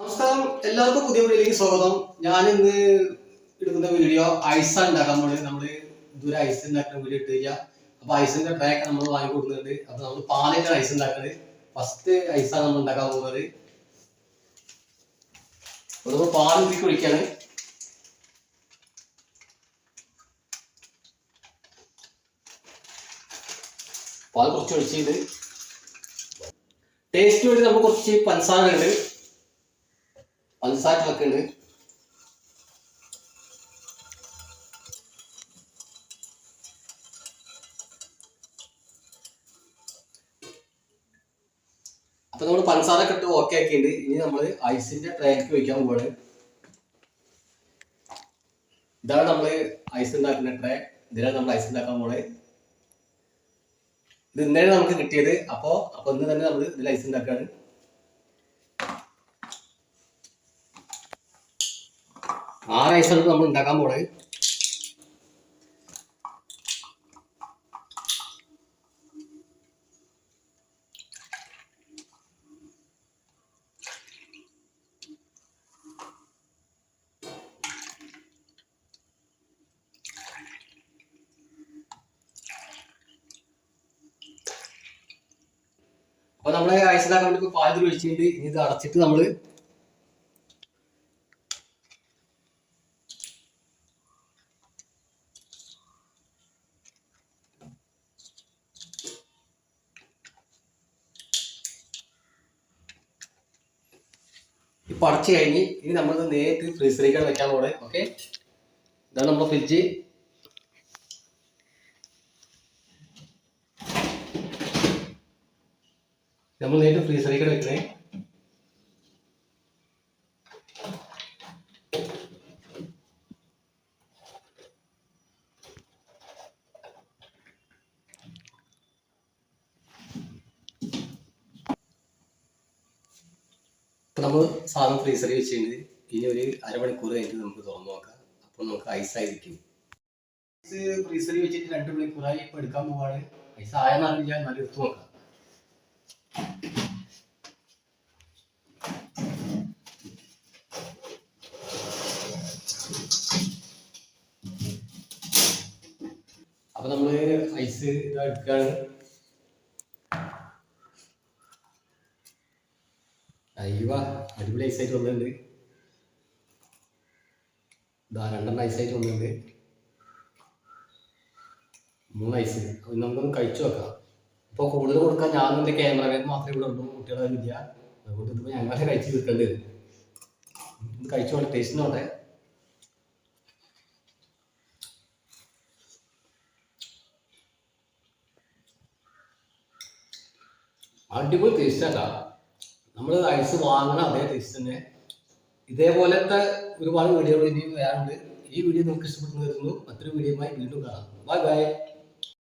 നമസ്കാരം. എല്ലാവർക്കും പുതിയ വീഡിയോയിലേക്ക് സ്വാഗതം. ഞാൻ ഇന്ന് എടുക്കുന്ന വീഡിയോ ഐസ് ഉണ്ടാക്കാൻ പോകുന്നത് നമ്മൾ ഇതുവരെ ഐസ് ഉണ്ടാക്കുന്ന വീഡിയോ ഇട്ടില്ല. അപ്പൊ ഐസിന്റെ ട്രാക്ക് നമ്മൾ വാങ്ങി കൊടുക്കുന്നുണ്ട്. അപ്പൊ നമ്മൾ പാലിന്റെ ഐസ് ഉണ്ടാക്കുന്നത് ഫസ്റ്റ് ഐസാണ് നമ്മൾ ഉണ്ടാക്കാൻ പോകുന്നത്. നമ്മൾ പാൽ ഇതിലേക്ക് ഒഴിക്കാണ് പാൽ കുറച്ച് ഒഴിച്ചത് ടേസ്റ്റ് വേണ്ടി നമ്മൾ കുറച്ച് പഞ്ചസാര ഉണ്ട്. പഞ്ചസാര വെക്കുന്നുണ്ട് അപ്പൊ നമ്മൾ പഞ്ചസാര കിട്ടും ഓക്കെ ആക്കിയിട്ടുണ്ട്. ഇനി നമ്മൾ ഐസിന്റെ ട്രേക്ക് വെക്കാൻ പോവാണ്. ഇതാണ് നമ്മൾ ഐസ് ഉണ്ടാക്കുന്ന ട്രേ ഇതിനാണ് നമ്മൾ ഐസ് ഉണ്ടാക്കാൻ പോണത് ഇത് ഇന്നലെ നമുക്ക് കിട്ടിയത്. അപ്പോ അപ്പൊ ഇന്ന് തന്നെ നമ്മൾ ഇതിൽ ഐസ് ഉണ്ടാക്കാണ് ആറ് ഐസാണ് നമ്മൾ ഉണ്ടാക്കാൻ പോണത്. അപ്പൊ നമ്മളെ ഐസ് ഉണ്ടാക്കാൻ വേണ്ടി പാൽ ഒഴിച്ചിട്ടുണ്ട് ഇനി ഇത് അടച്ചിട്ട് നമ്മൾ ഇപ്പൊ അടച്ചു കഴിഞ്ഞ് ഇനി നമ്മൾ നേരിട്ട് ഫ്രീസറിലേക്കാണ് വെക്കാൻ പോണേ. ഓക്കെ ഇതാണ് നമ്മുടെ ഫ്രിഡ്ജ് നമ്മൾ നേരിട്ട് ഫ്രീസറിലേക്കാണ് വെക്കണേ. ഇപ്പൊ നമ്മൾ സാധനം ഫ്രീസറിൽ വെച്ച് വെച്ചിട്ടുണ്ട് ഇനി ഒരു അരമണിക്കൂർ കഴിഞ്ഞിട്ട് നമുക്ക് തുറന്നു നോക്കാം. അപ്പോൾ നമുക്ക് ഐസ് ആയിരിക്കും. ഐസ് ഫ്രീസറിൽ വെച്ചിട്ട് രണ്ട് മണിക്കൂറായി ഇപ്പൊ എടുക്കാൻ പോവാണ്. ഐസ് ആയെന്നറിയില്ല നല്ല എടുത്തു നോക്കാം. അപ്പോൾ നമ്മൾ ഐസ് ഇതാ അയ്യവ അടിപൊളി ഐസായിട്ട് വന്നിട്ടുണ്ട്. ഇതാ രണ്ടെണ്ണം ഐസായിട്ട് വന്നിട്ടുണ്ട്. മൂന്ന് ഐസ് നമുക്കൊന്ന് കഴിച്ചു വെക്കാം അപ്പോൾ കൂടുതൽ കൊടുക്കാൻ ഞാൻ എന്റെ ക്യാമറമാൻ മാത്രമേ ഇവിടെ ഉള്ളൂ. കുട്ടികളാരും ഇല്ല. അതുകൊണ്ട് ഇതിപ്പോൾ ഞങ്ങളെ കഴിച്ച് തീർക്കേണ്ടി വരും ഇത് കഴിച്ചോട്ടെ ടേസ്റ്റ് നോട്ടെ അടിപൊളി ടേസ്റ്റ് ആട്ടാ നമ്മൾ ഐസ് വാങ്ങണ അതേ ടേസ്റ്റ് തന്നെ. ഇതേപോലത്തെ ഒരുപാട് വീഡിയോകൾ ഇനിയും വരാറുണ്ട്. ഈ വീഡിയോ നിങ്ങൾക്ക് ഇഷ്ടപ്പെട്ടു വരുന്നു മറ്റൊരു വീഡിയോയുമായി വീണ്ടും കാണാം. Bye bye